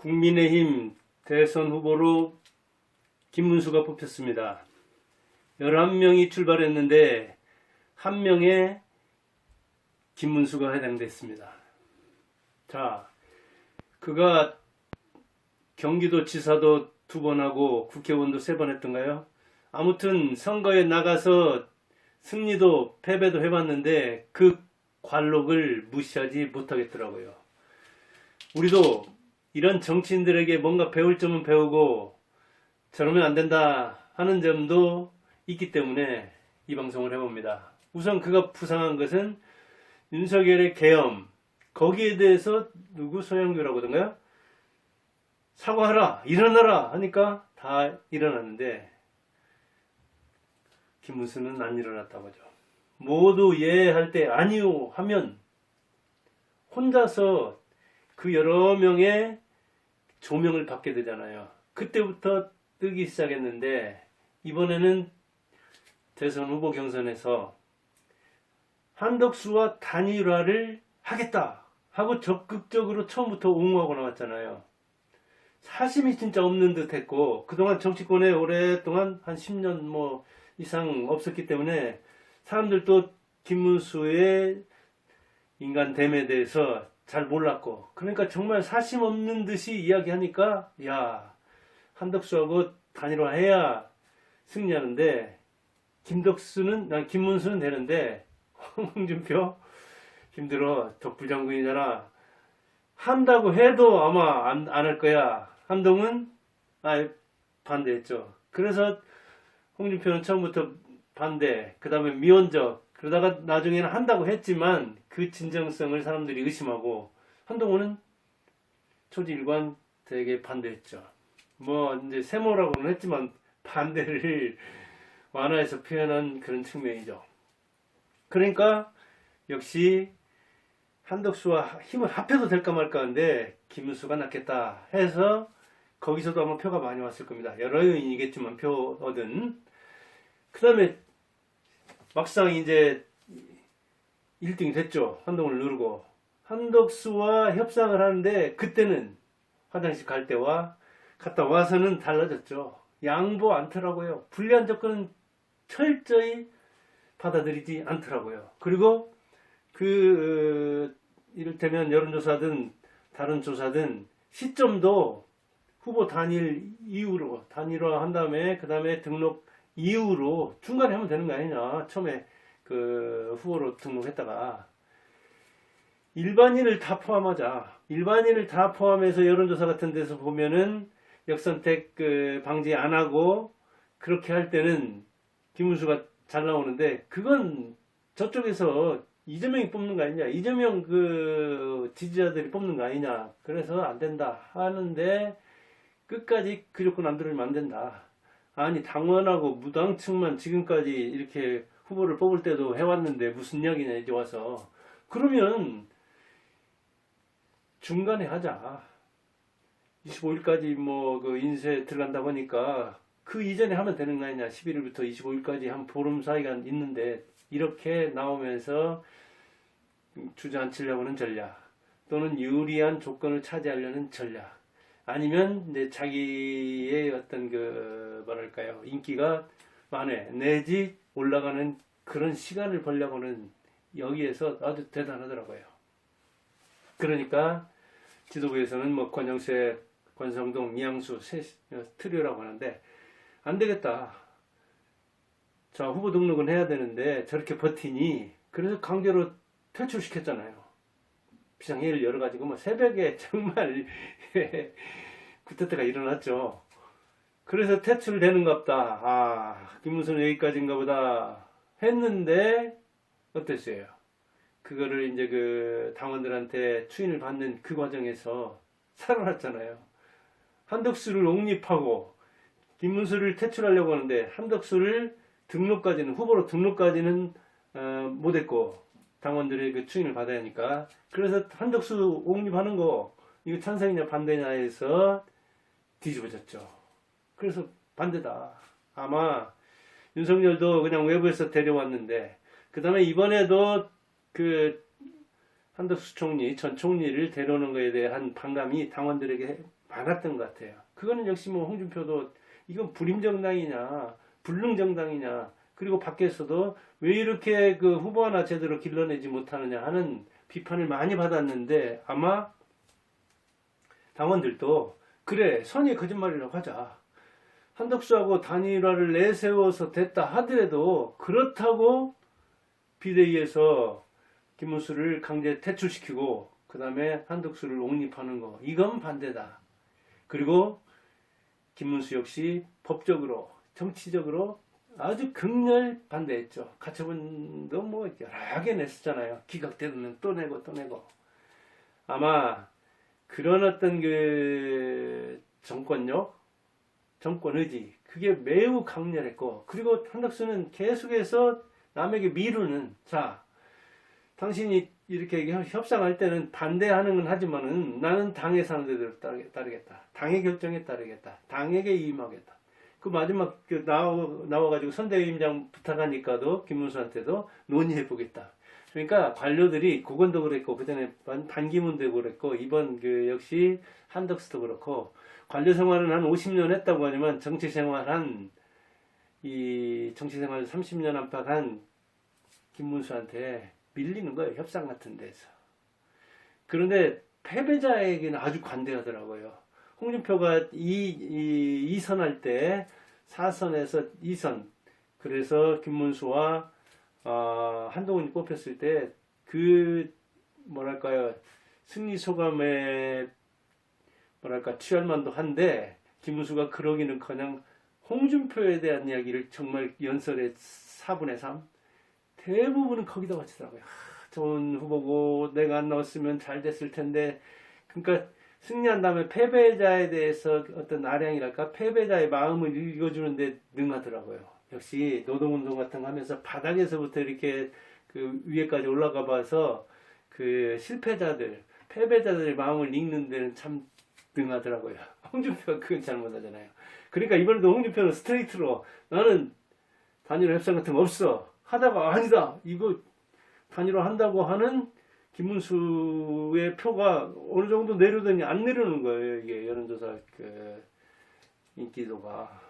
국민의힘 대선 후보로 김문수가 뽑혔습니다. 11명이 출발했는데 한 명에 김문수가 해당됐습니다. 자, 그가 경기도 지사도 두 번 하고 국회의원도 세 번 했던가요? 아무튼 선거에 나가서 승리도 패배도 해봤는데 그 관록을 무시하지 못하겠더라고요. 우리도 이런 정치인들에게 뭔가 배울 점은 배우고 저러면 안 된다 하는 점도 있기 때문에 이 방송을 해봅니다. 우선 그가 부상한 것은 윤석열의 계엄 거기에 대해서 누구 소양교라고 하던가요? 사과하라 일어나라 하니까 다 일어났는데 김문수는 안 일어났다고 하죠. 모두 예할 때 아니요 하면 혼자서 그 여러 명의 조명을 받게 되잖아요. 그때부터 뜨기 시작했는데 이번에는 대선 후보 경선에서 한덕수와 단일화를 하겠다 하고 적극적으로 처음부터 옹호하고 나왔잖아요. 사심이 진짜 없는 듯 했고 그동안 정치권에 오랫동안 한 10년 뭐 이상 없었기 때문에 사람들도 김문수의 인간 됨에 대해서 잘 몰랐고. 그러니까 정말 사심 없는 듯이 이야기하니까 야 한덕수하고 단일화해야 승리하는데 김덕수는 난 김문수는 되는데 홍준표? 힘들어. 덕불장군이잖아. 한다고 해도 아마 안 할 거야. 한동훈? 아 반대했죠. 그래서 홍준표는 처음부터 반대 그 다음에 미온적. 그러다가 나중에는 한다고 했지만 그 진정성을 사람들이 의심하고 한동훈은 초지일관 되게 반대했죠. 뭐 이제 세모라고는 했지만 반대를 완화해서 표현한 그런 측면이죠. 그러니까 역시 한덕수와 힘을 합해도 될까 말까 하는데 김문수가 낫겠다 해서 거기서도 아마 표가 많이 왔을 겁니다. 여러 요인이겠지만 표 얻은 그 다음에 막상 이제 1등이 됐죠. 한동훈을 누르고. 한덕수와 협상을 하는데 그때는 화장실 갈 때와 갔다 와서는 달라졌죠. 양보 않더라고요. 불리한 조건은 철저히 받아들이지 않더라고요. 그리고 그 어, 이를테면 여론조사든 다른 조사든 시점도 후보 단일 이후로 단일화 한 다음에 그 다음에 등록 이후로 중간에 하면 되는 거 아니냐. 처음에 그 후보로 등록했다가 일반인을 다 포함하자. 일반인을 다 포함해서 여론조사 같은 데서 보면은 역선택 그 방지 안 하고 그렇게 할 때는 김문수가 잘 나오는데 그건 저쪽에서 이재명이 뽑는 거 아니냐. 이재명 그 지지자들이 뽑는 거 아니냐. 그래서 안 된다 하는데 끝까지 그 조건 안 들으면 안 된다. 아니 당원하고 무당층만 지금까지 이렇게 후보를 뽑을 때도 해왔는데 무슨 이야기냐 이제 와서. 그러면 중간에 하자. 25일까지 뭐 그 인쇄 들어간다 보니까 그 이전에 하면 되는 거 아니냐. 11일부터 25일까지 한 보름 사이가 있는데 이렇게 나오면서 주저앉히려고 하는 전략 또는 유리한 조건을 차지하려는 전략 아니면 이제 자기의 어떤 그 뭐랄까요 인기가 만회 내지 올라가는 그런 시간을 벌려고는 여기에서 아주 대단하더라고요. 그러니까 지도부에서는 뭐 권영세, 권성동, 이양수 세 트리오라고 하는데 안 되겠다. 자 후보 등록은 해야 되는데 저렇게 버티니 그래서 강제로 퇴출시켰잖아요. 비상회의를 열어가지고 뭐 새벽에 정말 구태타가 일어났죠. 그래서 퇴출되는 갑다. 아 김문수는 여기까지인가 보다 했는데 어땠어요? 그거를 이제 그 당원들한테 추인을 받는 그 과정에서 살아났잖아요. 한덕수를 옹립하고 김문수를 퇴출하려고 하는데 한덕수를 등록까지는 후보로 등록까지는 어, 못했고 당원들의 그 추인을 받아야 하니까 그래서 한덕수 옹립하는 거 이거 찬성이냐 반대냐 해서 뒤집어졌죠. 그래서 반대다. 아마 윤석열도 그냥 외부에서 데려왔는데 그 다음에 이번에도 그 한덕수 총리, 전 총리를 데려오는 것에 대한 반감이 당원들에게 많았던 것 같아요. 그거는 역시 뭐 홍준표도 이건 불임정당이냐, 불능정당이냐, 그리고 밖에서도 왜 이렇게 그 후보 하나 제대로 길러내지 못하느냐 하는 비판을 많이 받았는데 아마 당원들도 그래 선의 거짓말이라고 하자. 한덕수하고 단일화를 내세워서 됐다 하더라도 그렇다고 비대위에서 김문수를 강제 퇴출시키고 그 다음에 한덕수를 옹립하는 거 이건 반대다. 그리고 김문수 역시 법적으로 정치적으로 아주 극렬 반대했죠. 가처분도 뭐 여러 개 냈었잖아요. 기각되면 또 내고 또 내고. 아마 그런 어떤 그 정권력, 정권 의지 그게 매우 강렬했고 그리고 한덕수는 계속해서 남에게 미루는 자 당신이 이렇게 협상할 때는 반대하는 건 하지만은 나는 당의 사람들대로 따르- 따르겠다. 당의 결정에 따르겠다. 당에게 임하겠다. 그 마지막 그 나와 나와가지고 선대위원장 부탁하니까도 김문수한테도 논의해 보겠다. 그러니까 관료들이 국원도 그랬고 그전에 반- 반기문도 그랬고 이번 그 역시 한덕수도 그렇고 관료 생활은 한 50년 했다고 하지만 정치 생활 한 이 정치 생활 30년 안팎한 김문수한테 밀리는 거예요. 협상 같은 데서. 그런데 패배자에게는 아주 관대하더라고요. 홍준표가 이, 이, 이선할 때 4선에서 2선. 그래서 김문수와 어, 한동훈이 뽑혔을 때 그 뭐랄까요 승리 소감에 뭐랄까 취할만도 한데 김문수가 그러기는커녕 홍준표에 대한 이야기를 정말 연설의 4분의 3 대부분은 거기다 바치더라고요. 하, 좋은 후보고 내가 안 나왔으면 잘 됐을 텐데 그러니까 승리한 다음에 패배자에 대해서 어떤 아량이랄까 패배자의 마음을 읽어주는데 능하더라고요. 역시 노동운동 같은 거 하면서 바닥에서부터 이렇게 그 위에까지 올라가 봐서 그 실패자들 패배자들의 마음을 읽는 데는 참 능하더라고요. 홍준표가 그건 잘 못하잖아요. 그러니까 이번에도 홍준표는 스트레이트로 나는 단일화 협상 같은 거 없어. 하다가 아니다. 이거 단일화 한다고 하는 김문수의 표가 어느 정도 내려더니 안 내려오는 거예요. 이게 여론조사 그 인기도가.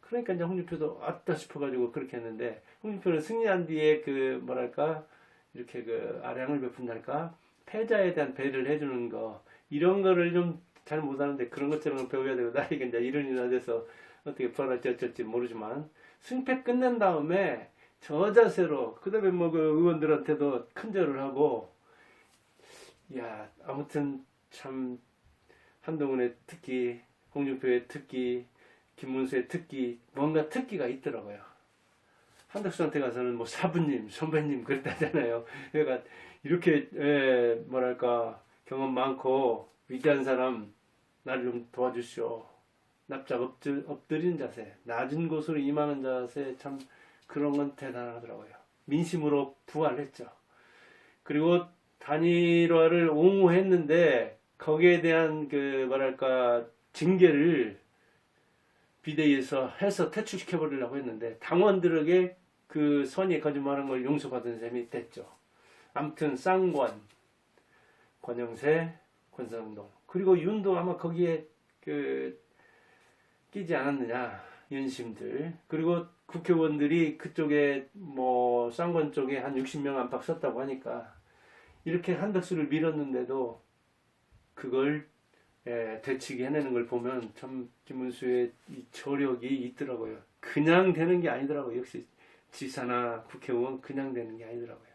그러니까 이제 홍준표도 아따 싶어가지고 그렇게 했는데 홍준표는 승리한 뒤에 그 뭐랄까 이렇게 그 아량을 베푼달까 패자에 대한 배려를 해주는 거 이런 거를 좀 잘 못하는데 그런 것처럼 배워야 되고 나에게 이제 이른이나 돼서 어떻게 부활할지 어쩔지 모르지만 승패 끝낸 다음에 저 자세로 그다음에 뭐 그 의원들한테도 큰절을 하고 야 아무튼 참 한동훈의 특기 홍준표의 특기 김문수의 특기 뭔가 특기가 있더라고요 한덕수한테 가서는 뭐 사부님 선배님 그랬다잖아요 그러니까 이렇게 에, 뭐랄까 경험 많고 위대한 사람 나를 좀 도와주시오 납작 엎드, 엎드리는 자세 낮은 곳으로 임하는 자세 참 그런 건 대단하더라고요. 민심으로 부활했죠. 그리고 단일화를 옹호했는데 거기에 대한 그 뭐랄까 징계를 비대위에서 해서 퇴출시켜 버리려고 했는데 당원들에게 그 선의 거짓말한 걸 용서받은 셈이 됐죠. 아무튼 쌍권, 권영세, 권성동 그리고 윤도 아마 거기에 그 끼지 않았느냐 윤심들 그리고 국회의원들이 그쪽에 뭐 쌍권 쪽에 한 60명 안팎 썼다고 하니까 이렇게 한덕수를 밀었는데도 그걸 예, 되치게 해내는 걸 보면 참 김문수의 이 저력이 있더라고요. 그냥 되는 게 아니더라고요. 역시 지사나 국회의원 그냥 되는 게 아니더라고요.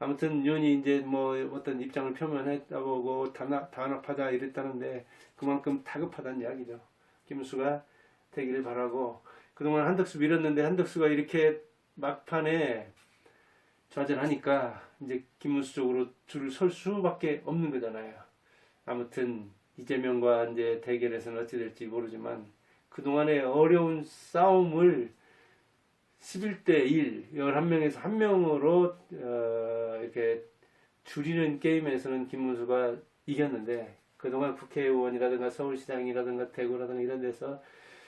아무튼 윤이 이제 뭐 어떤 입장을 표명했다고 단합, 단합하자 이랬다는데 그만큼 다급하다는 이야기죠. 김문수가 되기를 바라고 그동안 한덕수 밀었는데 한덕수가 이렇게 막판에 좌절하니까 이제 김문수 쪽으로 줄을 설 수밖에 없는 거잖아요. 아무튼 이재명과 이제 대결에서는 어찌 될지 모르지만 그동안의 어려운 싸움을 11대 1, 11명에서 1명으로 어, 이렇게 줄이는 게임에서는 김문수가 이겼는데 그동안 국회의원이라든가 서울시장이라든가 대구라든가 이런 데서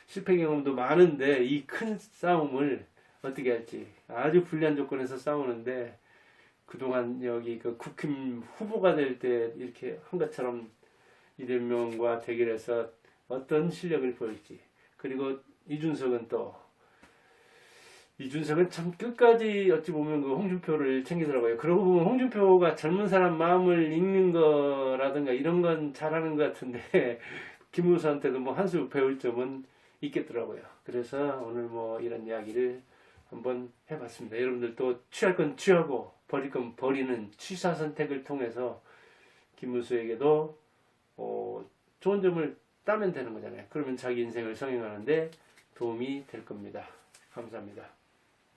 실패 경험도 많은데 이 큰 싸움을 어떻게 할지 아주 불리한 조건에서 싸우는데 그동안 여기 그 국힘 후보가 될 때 이렇게 한 것처럼 이재명과 대결해서 어떤 실력을 보일지 그리고 이준석은 또 이준석은 참 끝까지 어찌 보면 그 홍준표를 챙기더라고요. 그러고 보면 홍준표가 젊은 사람 마음을 읽는 거라든가 이런 건 잘하는 것 같은데 김우수한테도 뭐 한 수 배울 점은 있겠더라고요. 그래서 오늘 뭐 이런 이야기를 한번 해봤습니다. 여러분들 또 취할 건 취하고 버릴 건 버리는 취사 선택을 통해서 김문수에게도 어, 좋은 점을 따면 되는 거잖아요. 그러면 자기 인생을 성행하는데 도움이 될 겁니다. 감사합니다.